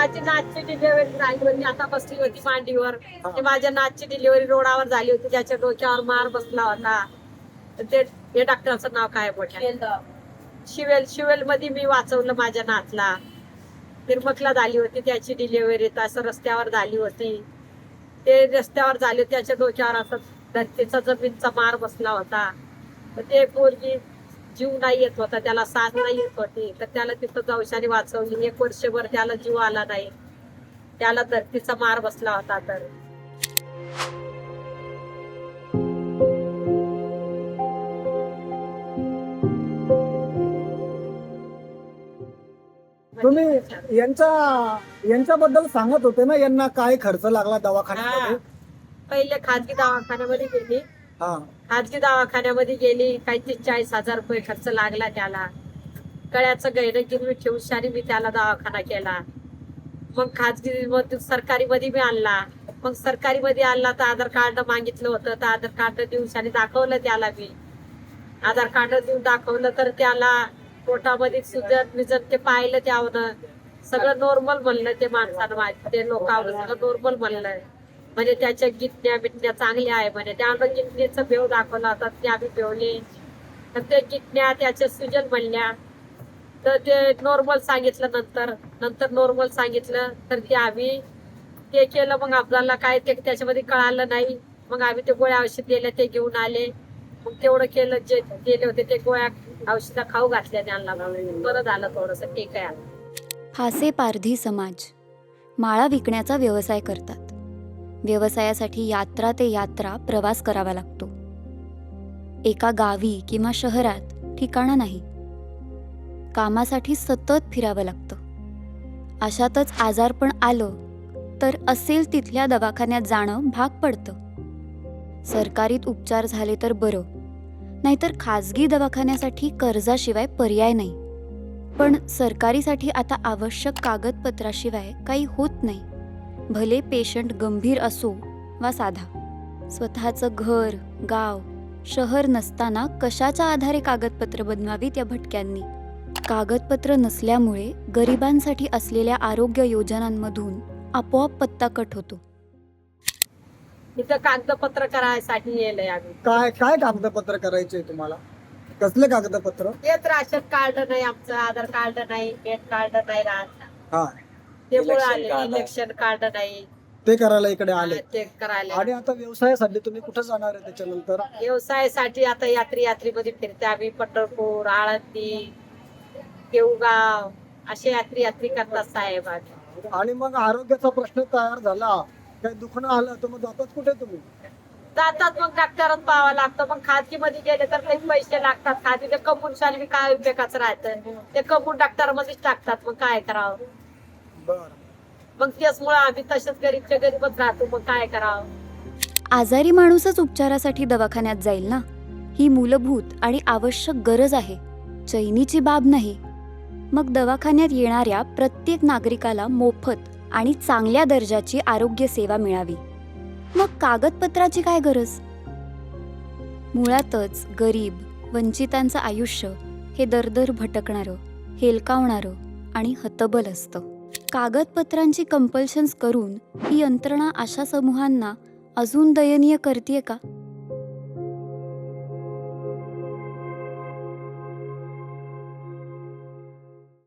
माझी नाचची डिलिव्हरी झाली होती आता बसली होती मांडीवर. ती माझ्या नाचची डिलिव्हरी रोडावर झाली होती त्याच्या डोक्यावर मार बसला होता. तर ते हे डॉक्टरचं नाव काय मोठ्या शिवेल शिवेल मध्ये मी वाचवलं माझ्या नातला. तिरमकला झाली होती त्याची डिलिव्हरी असं रस्त्यावर झाली होती. ते रस्त्यावर झाले त्याच्या डोक्यावर असं धरतीचा जमीनचा मार बसला होता. ते पोरगी जीव नाही येत होता त्याला साथ नाही येत होती. तर त्याला तिथं जाऊशाने वाचवली. एक वर्षभर त्याला जीव आला नाही. त्याला धरतीचा मार बसला होता तर. तुम्ही यांचा यांच्याबद्दल सांगत होते ना यांना काय खर्च लागला दवाखान्यामध्ये? पहिले खाजगी दवाखान्यामध्ये गेली. खाजगी दवाखान्यामध्ये गेली काहीतरी चाळीस हजार रुपये खर्च लागला त्याला. गळ्याचं गैर गिरवी ठेवून शारी मी त्याला दवाखाना केला. मग खाजगी मधून सरकारी मध्ये मी आणला. मग सरकारी मध्ये आणला तर आधार कार्ड मागितलं होतं तर आधार कार्ड दिवसाने दाखवलं त्याला मी. आधार कार्ड देऊन दाखवलं तर त्याला पोटामध्ये सुजत विजन ते पाहिलं त्यावर. सगळं नॉर्मल म्हणलं ते माणसानं ते लोकांवर सगळं नॉर्मल म्हणलंय म्हणजे त्याच्या गिटण्या बिटण्या चांगल्या आहे म्हणे त्यानं गिटणीचं बेव दाखवला होता ते आम्ही बेवले. तर ते गिटण्या त्याच्या सुजन म्हणल्या. तर ते नॉर्मल सांगितलं नंतर नंतर नॉर्मल सांगितलं तर ते आम्ही ते केलं. मग आपल्याला काय ते त्याच्यामध्ये कळालं नाही. मग आम्ही ते गोळ्या औषध दिल्या ते घेऊन आले. मग तेवढं केलं जे दिले होते ते गोळ्या औषधं खाऊ घातल्या त्यांना. बरं झालं थोडस ठीक आहे. हासे पारधी समाज. माळा विकण्याचा व्यवसाय करतात. व्यवसायासाठी यात्रा ते यात्रा प्रवास करावा लागतो. एका गावी किंवा शहरात ठिकाणं नाही. कामासाठी सतत फिरावं लागतं. अशातच आजारपण आलं तर असेल तिथल्या दवाखान्यात जाणं भाग पडतं. सरकारीत उपचार झाले तर बरं नाहीतर खाजगी दवाखान्यासाठी कर्जाशिवाय पर्याय नाही. पण सरकारीसाठी आता आवश्यक कागदपत्राशिवाय काही होत नाही. भले पेशंट गंभीर असो वा साधा स्वतःचं घर गाव शहर नसताना कशाच्या आधारे कागदपत्र बनवावीत या भटक्यांनी? कागदपत्र नसल्यामुळे गरिबांसाठी असलेल्या आरोग्य योजनांमधून आपोआप पत्ता कट होतो. इथं कागदपत्र करायसाठी येलंय आम्ही. काय काय कागदपत्र करायचे तुम्हाला? कसले कागदपत्र? येत राशन कार्ड नाही आमचं आधार कार्ड नाही पॅन कार्ड नाही राहत. हा. ते मुळे Election आले card. इलेक्शन कार्ड नाही ते करायला इकडे आले. ते करायला. आणि आता व्यवसायासाठी तुम्ही कुठे जाणार आहे त्याच्यानंतर? व्यवसायासाठी आता यात्री यात्रीमध्ये फिरते आम्ही पंढरपूर आळंदी देवगाव असे यात्री यात्री करतात साहेब आम्ही. आणि मग आरोग्याचा प्रश्न तयार झाला. काही दुखणं आलं तर मग जातात कुठे तुम्ही? जातात मग डॉक्टरात पाहावं लागतं. मग खाजगी मध्ये गेले तर काही पैसे लागतात. खाजगी ते कमवून शाली काय उपयोगाचं राहतं. ते कमवून डॉक्टर मध्येच टाकतात. मग काय करावं? मग त्याचमुळे आम्ही तसेच गरीबच्या गरीबच राहतो. मग काय करावं? आजारी माणूसच उपचारासाठी दवाखान्यात जाईल ना? ही मूलभूत आणि आवश्यक गरज आहे. चैनीची बाब नाही. मग दवाखान्यात येणाऱ्या प्रत्येक नागरिकाला मोफत आणि चांगल्या दर्जाची आरोग्य सेवा मिळावी. मग कागदपत्राची काय गरज? मुळातच गरीब वंचितांचं आयुष्य हे दरदर भटकणारं हेलकावणारं आणि हतबल असतं. कागदपत्रांची कंपल्शन्स करून ही यंत्रणा अशा समूहांना अजून दयनीय करते का?